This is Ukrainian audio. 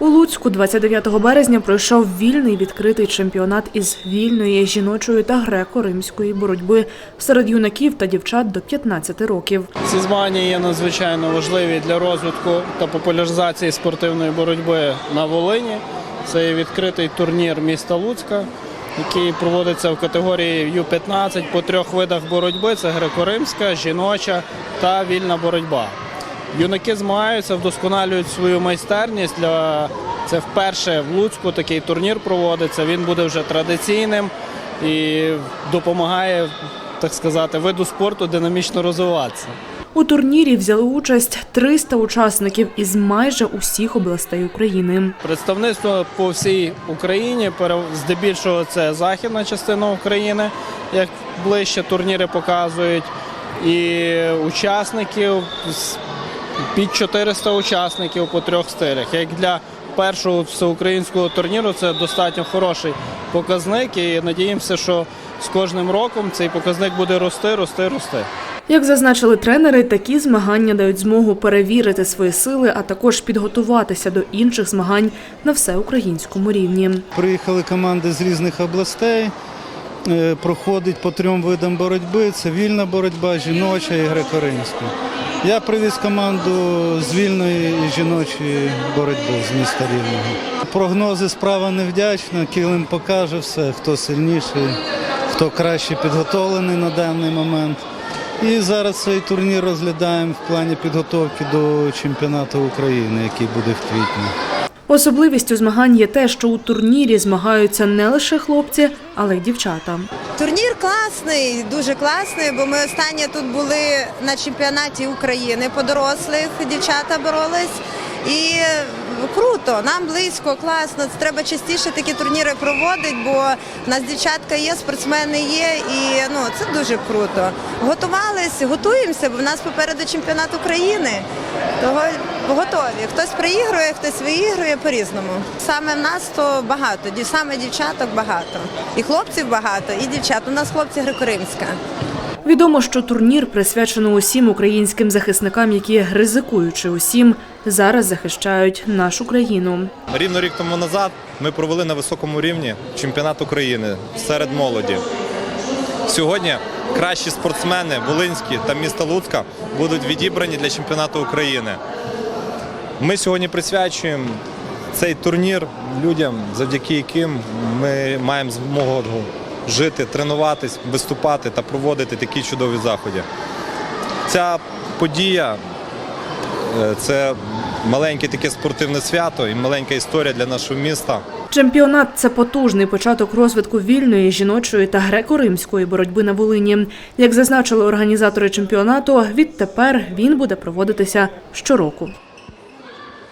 У Луцьку 29 березня пройшов вільний відкритий чемпіонат із вільної жіночої та греко-римської боротьби серед юнаків та дівчат до 15 років. Ці змагання є надзвичайно важливі для розвитку та популяризації спортивної боротьби на Волині. Це є відкритий турнір міста Луцька, який проводиться в категорії Ю-15 по трьох видах боротьби: це греко-римська, жіноча та вільна боротьба. Юнаки змагаються, вдосконалюють свою майстерність. Для це вперше в Луцьку такий турнір проводиться. Він буде вже традиційним і допомагає, так сказати, виду спорту динамічно розвиватися. У турнірі взяли участь 300 учасників із майже усіх областей України. Представництво по всій Україні, здебільшого це західна частина України, як ближче турніри показують. І учасників з- під 400 учасників по трьох стилях. Як для першого всеукраїнського турніру це достатньо хороший показник. І надіємося, що з кожним роком цей показник буде рости, рости, рости. Як зазначили тренери, такі змагання дають змогу перевірити свої сили, а також підготуватися до інших змагань на всеукраїнському рівні. Приїхали команди з різних областей. Е, Проходить по трьом видам боротьби: це вільна боротьба, жіноча і греко-римська. Я привіз команду з вільної жіночої боротьби з міста Рівного. Прогнози справа невдячна. Килим покаже все, хто сильніший, хто краще підготовлений на даний момент. І зараз цей турнір розглядаємо в плані підготовки до чемпіонату України, який буде в квітні. Особливістю змагань є те, що у турнірі змагаються не лише хлопці, але й дівчата. Турнір класний, дуже класний, бо ми останнє тут були на чемпіонаті України по дорослих, дівчата боролись. І круто, нам близько, класно. Треба частіше такі турніри проводити, бо в нас дівчатка є, спортсмени є, і ну це дуже круто. Готувались, готуємося, бо в нас попереду чемпіонат України. Того готові. Хтось приігрує, хтось виігрує по-різному. Саме в нас то багато, саме дівчаток багато. І хлопців багато, і дівчат. У нас хлопці греко-римська. Відомо, що турнір присвячено усім українським захисникам, які ризикуючи усім, зараз захищають нашу країну. Рівно рік тому назад ми провели на високому рівні чемпіонат України серед молоді. Сьогодні кращі спортсмени Волинські та міста Луцька будуть відібрані для чемпіонату України. Ми сьогодні присвячуємо цей турнір людям, завдяки яким ми маємо змогу жити, тренуватись, виступати та проводити такі чудові заходи. Ця подія е, це маленьке таке спортивне свято і маленька історія для нашого міста. Чемпіонат це потужний початок розвитку вільної жіночої та греко-римської боротьби на Волині. Як зазначили організатори чемпіонату, відтепер він буде проводитися щороку.